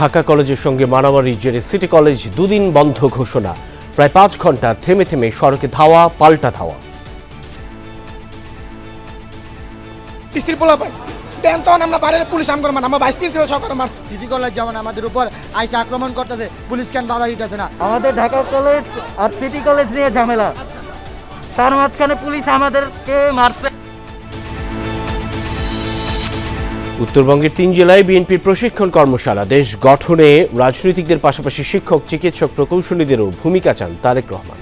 ঢাকা কলেজের সঙ্গে মারামারির জেরে সিটি কলেজ দুদিন বন্ধ ঘোষণা। প্রায় পাঁচ ঘণ্টা থেমে থেমে সড়কে ধাওয়া পাল্টা ধাওয়া। স্ত্রী পোলা পাই দেন তখন আমরা বাইরে পুলিশ আম আমার ভাইস প্রিন্সিপাল সহকারে মারছে। সিটি কলেজ যেমন আমাদের উপর আইসা আক্রমণ করতেছে পুলিশ কেন বাধা দিতেছে না? আমাদের ঢাকা কলেজ আর সিটি কলেজ নিয়ে ঝামেলা। তার মাঝখানে পুলিশ আমাদেরকে মারছে। উত্তরবঙ্গের তিন জেলায় বিএনপির প্রশিক্ষণ কর্মশালা। দেশ গঠনে রাজনৈতিকদের পাশাপাশি শিক্ষক চিকিৎসক প্রকৌশলীদেরও ভূমিকা চান তারেক রহমান।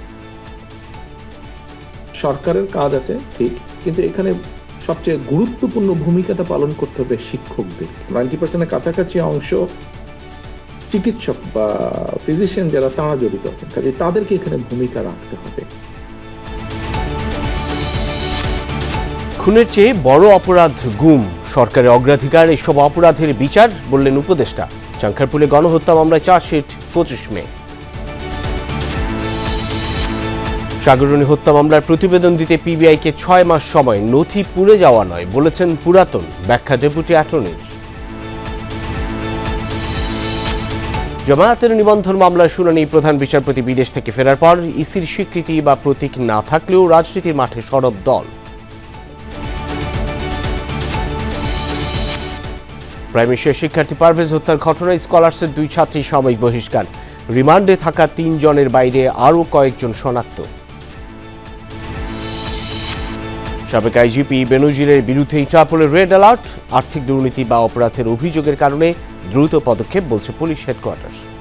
সরকারের কাজ আছে ঠিক কিন্তু এখানে সবচেয়ে গুরুত্বপূর্ণ ভূমিকাটা পালন করতে হবে শিক্ষকদের। নাইনটি পার্সেন্টের কাছাকাছি অংশ চিকিৎসক বা ফিজিশিয়ান যারা তারা জড়িত আছেন। কাজে তাদেরকে এখানে ভূমিকা রাখতে হবে। খুনের চেয়ে বড় অপরাধ গুম। সরকারের অগ্রাধিকার, এসব অপরাধের বিচার বললেন উপদেষ্টা। চাঙ্খারপুলে গণহত্যা মামলায় চার্জশিট, পঁচিশ মে। সাগরণী হত্যা মামলার প্রতিবেদন দিতে পিবিআইকে ছয় মাস সময়, নথি পুড়ে যাওয়া নয়, বলেছেন পুরাতন, ব্যাখ্যা ডেপুটি অ্যাটর্নির। জামায়াতের নিবন্ধন মামলার শুনানি প্রধান বিচারপতি বিদেশ থেকে ফেরার পর, ইসির স্বীকৃতি বা প্রতীক না থাকলেও রাজনীতির মাঠে সরব দল। প্রাইম এশিয়ার শিক্ষার্থী পারভেজ হত্যার ঘটনায় স্কলার্সের দুই ছাত্রী সাময়িক বহিষ্কার। রিমান্ডে থাকা তিনজনের বাইরে আরও কয়েকজন শনাক্ত। সাবেক আইজিপি বেনজিরের বিরুদ্ধে ইন্টারপোলের রেড অ্যালার্ট, আর্থিক দুর্নীতি বা অপরাধের অভিযোগের কারণে দ্রুত পদক্ষেপ বলছে পুলিশ হেডকোয়ার্টার